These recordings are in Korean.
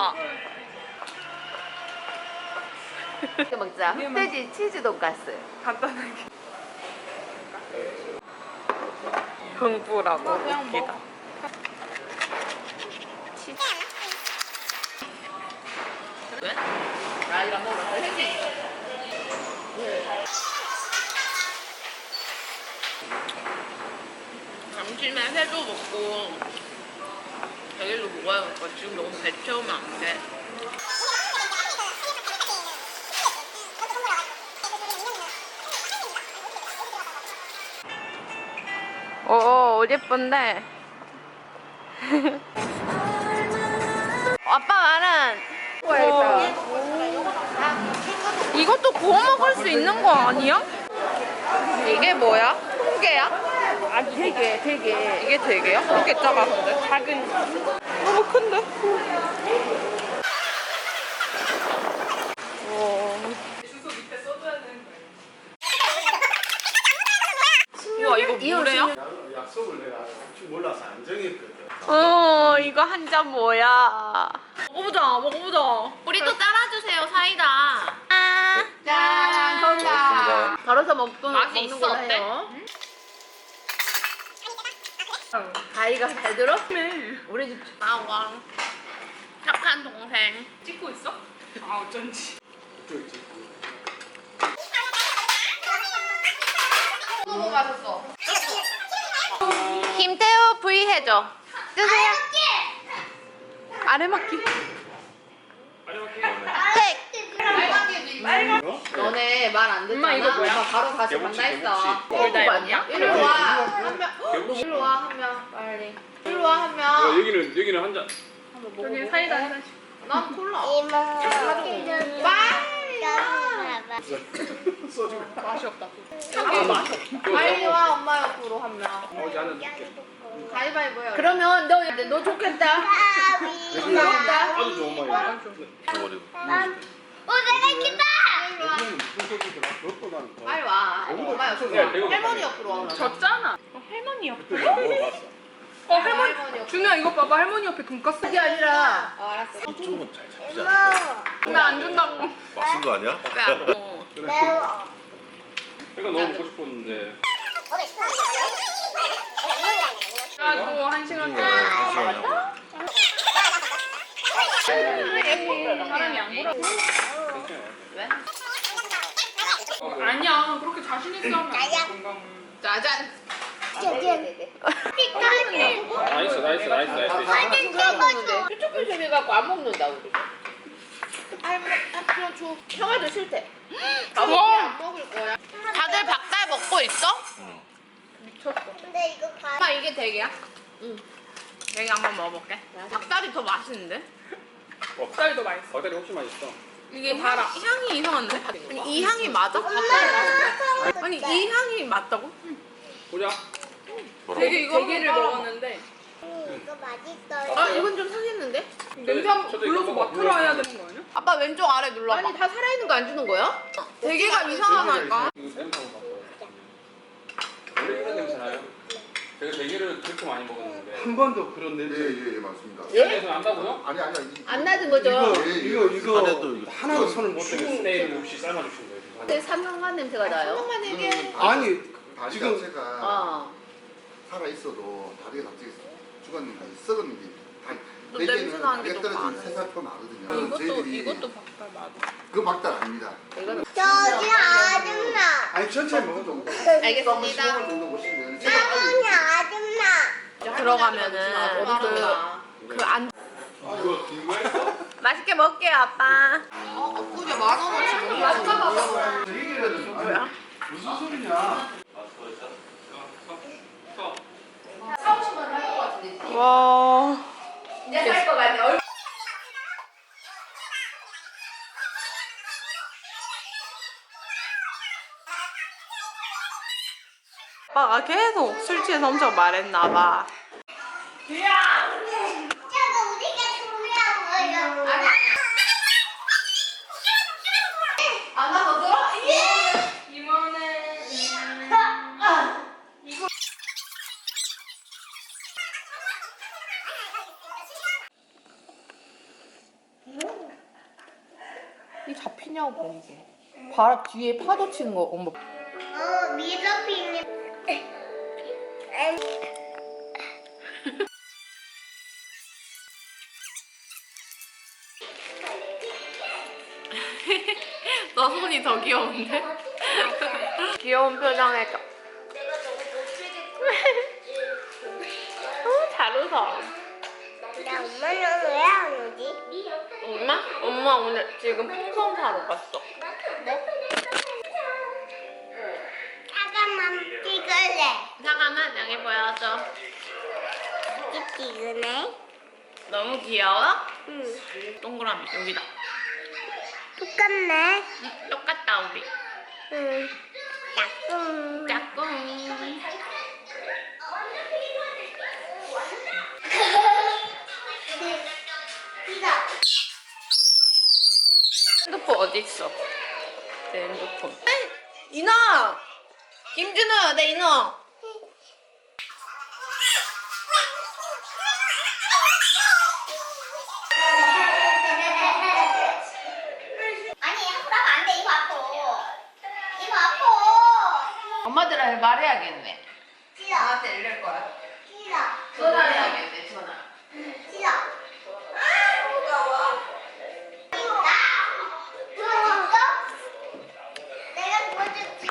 어. 이거 먹자. 흑돼지 치즈 돈가스. 간단하게. 흥부라고 웃기다. 치즈. 왜? 해도 먹고 대게도 먹어야겠다. 지금 너무 배 채우면 안 돼. 오, 오, 옷 예쁜데. 아빠 말은 이것도 구워 먹을 수 있는 거 아니야? 이게 뭐야? 홍게야? 아니 되게 되게 이게 되게야? 그렇게 작아 근데? 작은 너무 큰데? 우와 이거 뭐래요? 약속을 내가 혹시 몰라서 안 정했거든. 어 이거 한 잔 뭐야 먹어보자 먹어보자 우리 또 따라주세요 사이다 아짠 건강. 덜어서 먹고 맛이 먹는 있어, 어때? 해요. 가이가 잘 들어? 우리 집 나와 착한 동생 찍고 있어? 아 어쩐지. 누구 가셨어? 김태호 V 해줘 뜨세요 아래맞기 택 너네 말 안 듣잖아. 엄마, 이거 뭐야? 엄마 바로 다시 개복치, 만나 있어. 개복치. 이거 아니야? 이리 와. 한 명. 어? 이리 와, 한 명. 빨리. 이리 와, 한 명. 여기는 여기는 한 잔. 한번 먹어. 여기 사이다 하나. 난 콜라. 소주. 맛이 없다. 빨리 와, 엄마 옆으로 한 명. 어디 하나 줄게. 가위바위보 해. 그러면 너, 너 좋겠다. 좋겠다. 아주 좋은 말이야. 요즘 무슨 소리더라? 더. 빨리 와. 엄마 옆으로 야, 와. 할머니 옆으로 와. 졌잖아. 어, 할머니 내가 먹어봤어. 어 할머니. 준우야 이거 봐봐 할머니 옆에 돈까스. 그게 아니라. 어, 알았어. 이쪽은 잘 잡히지 않아. 나 안 준다고. 맛있는 거 아니야? 먹어 내가 너무 먹고 싶었는데. 나도 한 시간 동안 잠시만요. 사람이 안 보라고. 왜? 아니야 그렇게 자신 있어 하면 안 돼, 건강을. 짜잔. 나이스 나이스 나이스 나이스. 쭈쭈쭈 해갖고 안 먹는다, 우리. 할머니, 그냥 줘. 형아도 싫대. 아버지 안 먹을 거야. 다들 박달 먹고 있어? 엄마, 이게 대게야? 여기 한번 먹어볼게 닭다리 더 맛있는데? 쌀도 맛있어. 버터리 혹시 맛있어? 이게 달아 향이 이상한데? 아니 이 향이 맞아? 아니 이 향이 맞다고? 보자. 되게 이거 대게를 먹었는데 아, 이건 좀 상했는데? 냄새 한번 저도 불러서 이거 맡으러 와야. 되는 거 아니야? 아빠 왼쪽 아래 눌러봐 아니, 다 살아있는 거 안 주는 거야? 대게가 이상하다니까 이거 냄새 한번 맡아봐. 원래 이런 냄새 나요? 제가 대게를 그렇게 많이 먹었는데. 한 번도 그런 냄새. 예예 예, 맞습니다. 그래서 난다고요? 아니 아니 아니. 안 나는 거죠? 이거 예, 예. 이거 이거 안에도 이거 하나도 손을 못 대겠어. 내일 없이 삶아주신 거예요. 근데 산성한 냄새가 나요? 산성한 이거는 아니 다리 지금- 자체가 어. 살아 있어도 다리가 갑자기 죽었는가 다. 대개는 냄새 나는 다리가 떨어지면 많아. 새살표 나거든요. 이것도 저희들이 이것도 박달 맞아 그 박달 아닙니다. 이거는 저기 아줌마, 아니 천천히 먹어도 알겠습니다. 15분 정도 보시면 아줌마. 들어가면은 그, 그 안, 이거 이거 했어? 맛있게 먹게요 아빠 어, 엊그제 만 원어치 얘기라도 좀 뭐야? 무슨 소리냐? 와 이제 같네. 얼- 아빠가 계속 술 취해서 엄청 말했나봐 안? 이 잡히냐고 이게 바람 뒤에 파도 치는 거 어머 어, 미더피님. 너 손이 더 귀여운데? 귀여운 표정 해줘. 어, 잘 웃어. 나 엄마는 왜 안 오지? 엄마? 엄마 오늘 지금 풍선 사러 갔어. 잠깐만 찍을래. 잠깐만 여기 보여줘. 이 찍으네. 너무 귀여워? 응. 동그라미 여기다. 똑같네. 응, 똑같다 우리. 응. 짝꿍. 짝꿍. 핸드폰 어디 있어? 내 핸드폰. 인어. 김준우, 내 인어. 아니 앞으로 하면 안 돼. 이거 앞으로. 이거 앞으로. 엄마들한테 말해야겠네 싫어. 나한테 이럴 거야 싫어. 전화해야겠네 전화 싫어. 아 무서워. 나. 도와줄까? 내가 도와줄게.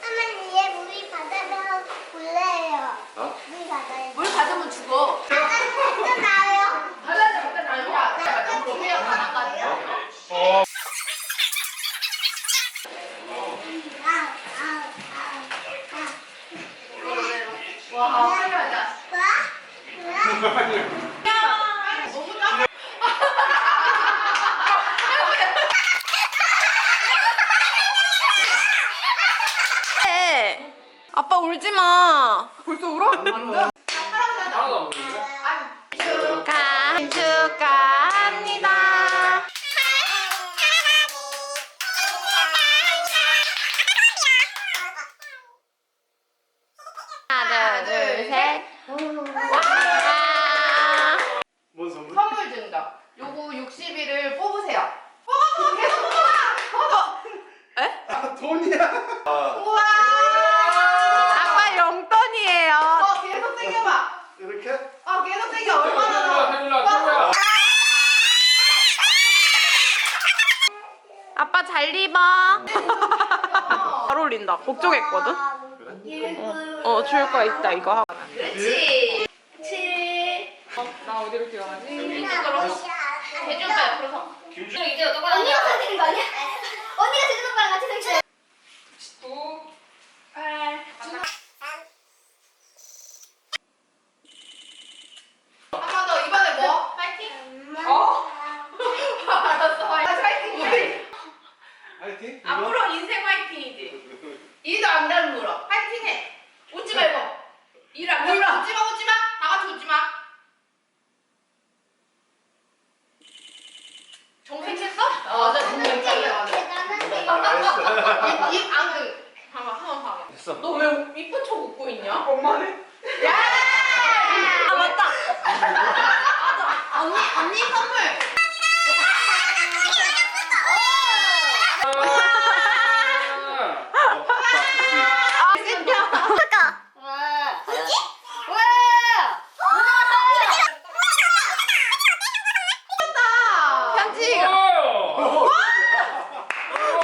하면 얘 물이 바다로 볼래요. 어? 물 바다에. 물 받으면 죽어 또 나요. 하려면 일단 아니야 내가 너무 해야 하나 가지고 해. 아빠 울지 마. 벌써 울어? 하나도 안 보이는데? 축하, 축하합니다. 하나, 둘, 셋. 와. 뭔 선물? 선물 준다 요거 60일을 뽑으세요 뽑아 계속 뽑아 아, 돈이야. 우와 아빠 용돈이에요. 어 계속 당겨봐 이렇게? 어 계속 당겨 얼마나 태블라 나와 태블라 태블라 아빠 잘 입어. 잘 어울린다. 걱정했거든. 어, 줄 거 있다 이거 하고. 그렇지 7나 어디로 기어가지? 이쪽으로 해줄까요 그래서 김준 이제 어떡하냐 언니가 생긴 거 아니야? 언니가 생긴 거랑 같이 생겼어. 9, 8 한번 더 이번에 뭐? 파이팅 어? 알았어 파이팅 파이팅 화이팅? 이거? 앞으로 인생 화이팅이지 이도 안 다물어 파이팅해 웃지 말고 일안 웃지 마 웃지 마 웃지 마다 같이 웃지 마 정색했어? 어, 나 정색 잘해 대단한데. 입 안그 봐봐 한번 봐봐 됐어. 너 왜 이쁜 척 웃고 있냐? 엄마네? 야! 아 맞다. 언니 언니 선물 편지.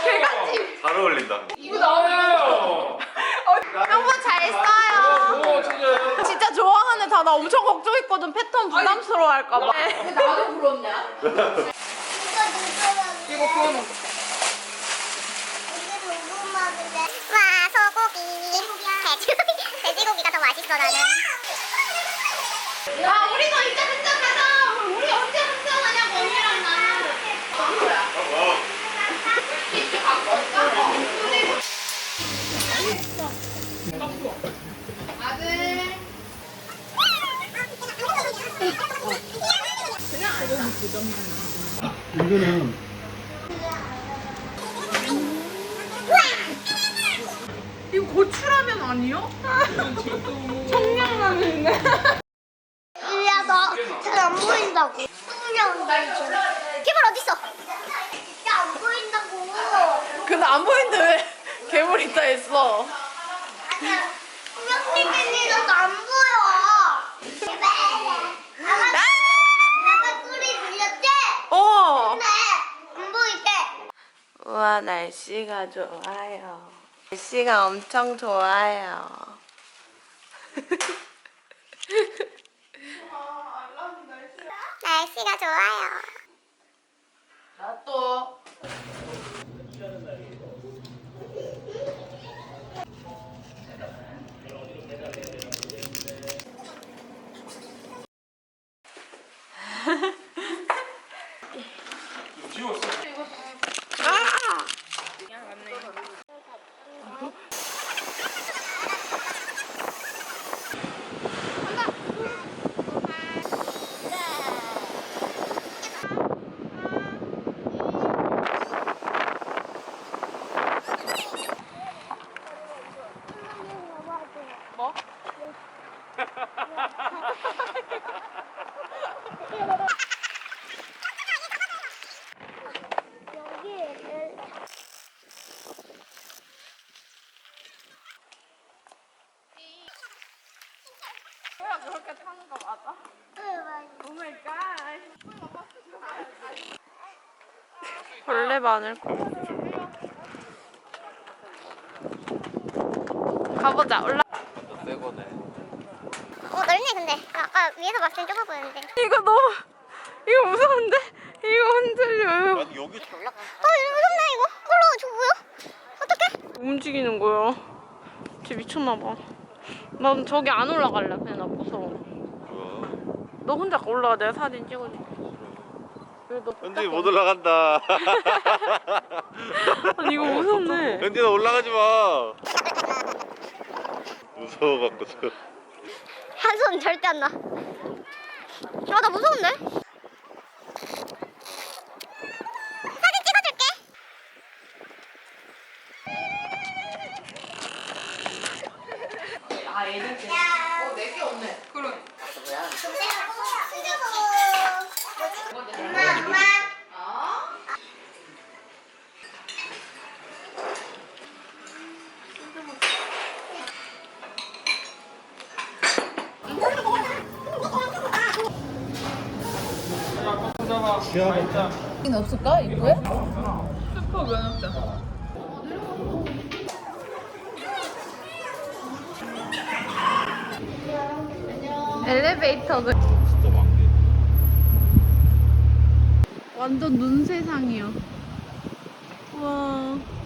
개같이 잘 어울린다. 이거 나와요 너무 잘 써요. 오 진짜 진짜 좋아하는 다 나 엄청 걱정했거든 패턴 부담스러워할까봐. 나도 부럽냐? 이거? 와 소고기 돼지고기가 더 맛있어 나는 야 우리도 이제 한잔 하자 우리 언제 한잔 하냐고 언니랑 나는 뭐야? 키스 갖고 올까? 아들 이거는 이거 고추라면 아니요? 정말 야, 나잘안 보인다고. 뚱이한데, 괴물 어딨어? 진짜 안 보인다고. 근데 안 보이는데 왜 괴물 있다 했어? 아니야. 투명생긴이라도 안 보여. 나만, 나만 소리 들렸지? 어. 근데 안 보이게. 날씨가 좋아요. 날씨가 엄청 좋아요. 날씨가 좋아요. 나도. 지웠어. 뭐? 벌레 많을 거. 가보자. 올라. 새 거네. 어, 넓네, 근데. 아까 위에서 봤을 땐 좁아 보였는데. 이거 너무 이거 무서운데? 이거 흔들려요. 여기 어, 이거 무섭네, 이거. 올라와, 저 뭐야? 어떡해? 움직이는 거야. 쟤 미쳤나 봐. 난 저기 안 올라갈래. 그냥 나 무서워. 뭐야? 너 혼자 올라가. 내가 사진 찍어줄게. 현진이 못 올라간다. 아니 이거 무섭네. 현진아 올라가지 마. 무서워갖고 저. 한손 절대 안 나. 아, 나 무서운데? 사진 찍어줄게. 아 애들 때. 어, 내게 없네. 그럼. 엄마, 없을까 입구에? 슈퍼 면허증. 엘리베이터도 진짜 많네. 완전 눈 세상이야. 와.